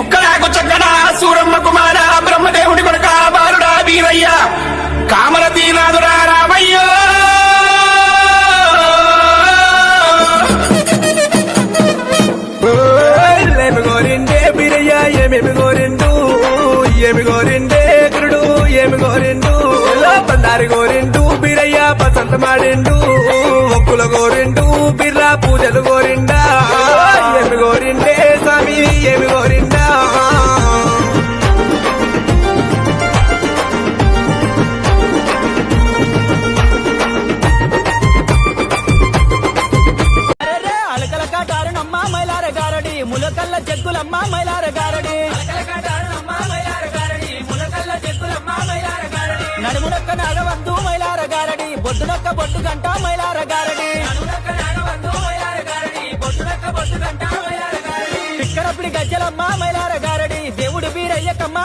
చుక్కలాకు చక్కన సూరమ్మ కుమార బ్రహ్మదేవుడి కొడుక బాలుడా వీరయ్య కామరతీనాథురా రామయ్య. ఏమి గోరిండే బిరయ్య ఏమేమి గోరిండు ఏమి గోరిండే గురుడు ఏమి గోరిండు బండారి గోరిండు బిరయ్య పసంత మాడిండు ఒక్కుల గోరిండు బిర్రా పూజలు గోరిండా ఏమి గోరిండే స్వామి ఏమి అలకల మైలార గారడి. ములకల్ల చెక్కులమ్మ మైలార గారడి. నడుమునొక్క నాగవద్దు మైలార గారడి. బొడ్డునొక్క బొడ్డు గంట మైలార గారడి. పిక్కడపిడి గజ్జలమ్మ మైలార గారడి. దేవుడు వీరయ్యకమ్మ